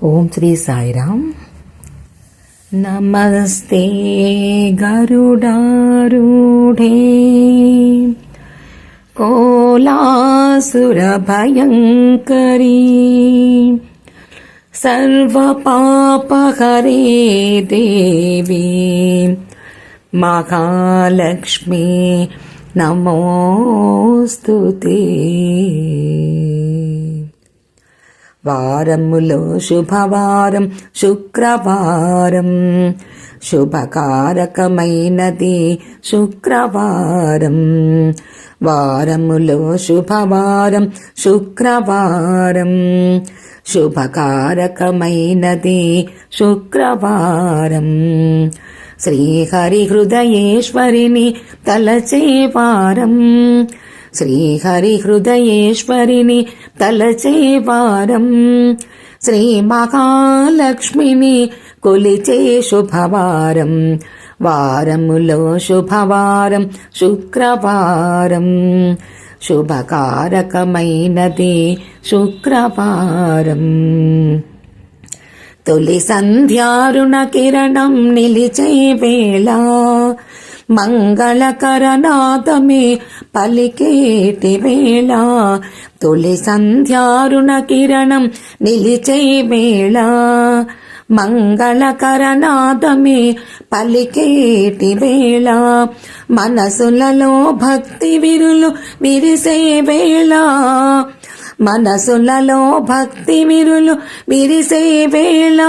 ஓம் ஸ்ரீ சாய்ராம் नमस्ते गरुडारूढे कोलासुरभयङ्करी सर्वपापहरे देवी महालक्ष्मी नमोऽस्तु ते వారములో శుభవారం శుక్రవారం. శుభకారకమైనది శుక్రవారం. వారములో శుభవారం శుక్రవారం. శుభకారకమైనది శుక్రవారం. శ్రీహరి హృదయేశ్వరిని తలచేవారం శ్రీహరి హృదయేశ్వరిని తలచేవారం. శ్రీ మహాలక్ష్మిని కొలిచే శుభవారం. వారములో శుభవారం శుక్రవారం. శుభకారకమైనది శుక్రవారం. తొలి సంధ్యారుణ కిరణం నిలిచే వేళ మంగళకరనాథమే పలికేటి వేళ. తొలి సంధ్యారుణ కిరణం నిలిచే వేళ. మంగళకరనాదమే పలికేటి వేళ. మనసులలో భక్తి విరులు విరిసే వేళ. మనసులలో భక్తి విరులు విరిసే వేళ.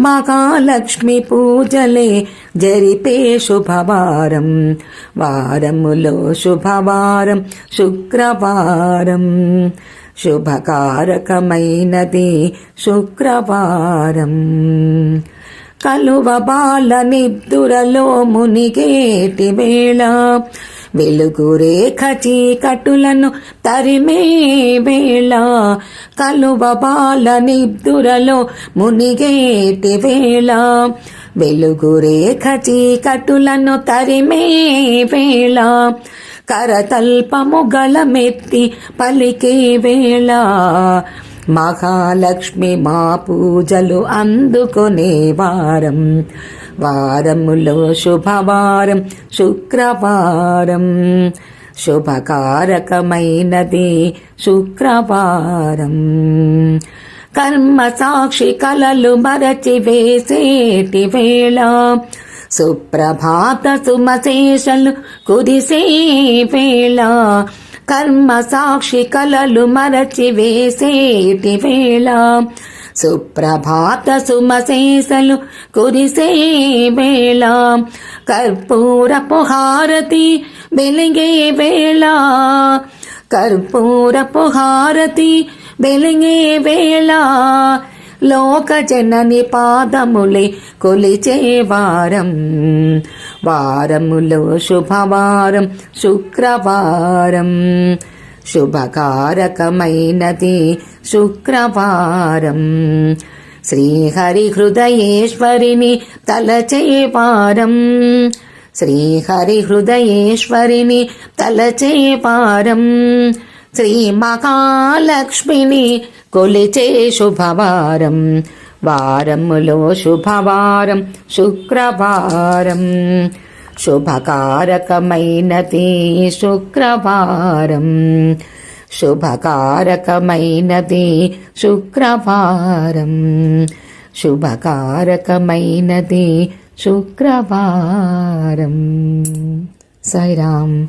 మహాలక్ష్మి పూజలే జరిపే శుభవారం. వారములో శుభవారం శుక్రవారం. శుభకారకమైనది శుక్రవారం. కలువ బాల నిద్దురలో మునిగేటి వేళ వెలుగు రేఖ చీకటులను తరిమే వేళ కలువ బాల నిబ్దురలో మునిగేటి వేళ. వెలుగు రేఖ చీకటులను తరిమే వేళ కరతల్పము గలమెత్తి పలికే వేళ. మహాలక్ష్మి మా పూజలు అందుకునే వారం వారములో శుభవారం శుక్రవారం. శుభకారకమైనది శుక్రవారం. కర్మ సాక్షి కలలు మరచి వేసేటి వేళ సుప్రభాత సుమశేషలు కురిసే వేళ కర్మ సాక్షి కలలు మరచి వేసేటి వేళ సుప్రభాత సుమశేషలు కురిసే వేళ. కర్పూరపు హారతి వెలిగే వేళ. కర్పూరపు హారతి వెలిగే వేళ. లోక జనని పాదములే కొలిచే వారం. వారములో శుభవారం శుక్రవారం. శుభకారకమైనది శుక్రవారం. శ్రీహరి హృదయేశ్వరిని తలచేవారం శ్రీహరి హృదయేశ్వరిని తలచేవారం శ్రీ మహాలక్ష్మిని కొలిచే శుభవారం. వారములో శుభవారం శుక్రవారం. శుభకారకమైనది శుక్రవారం. శుభకారకమైనది శుక్రవారం. శుభకారకమైనది శుక్రవారం. సాయిరామ్.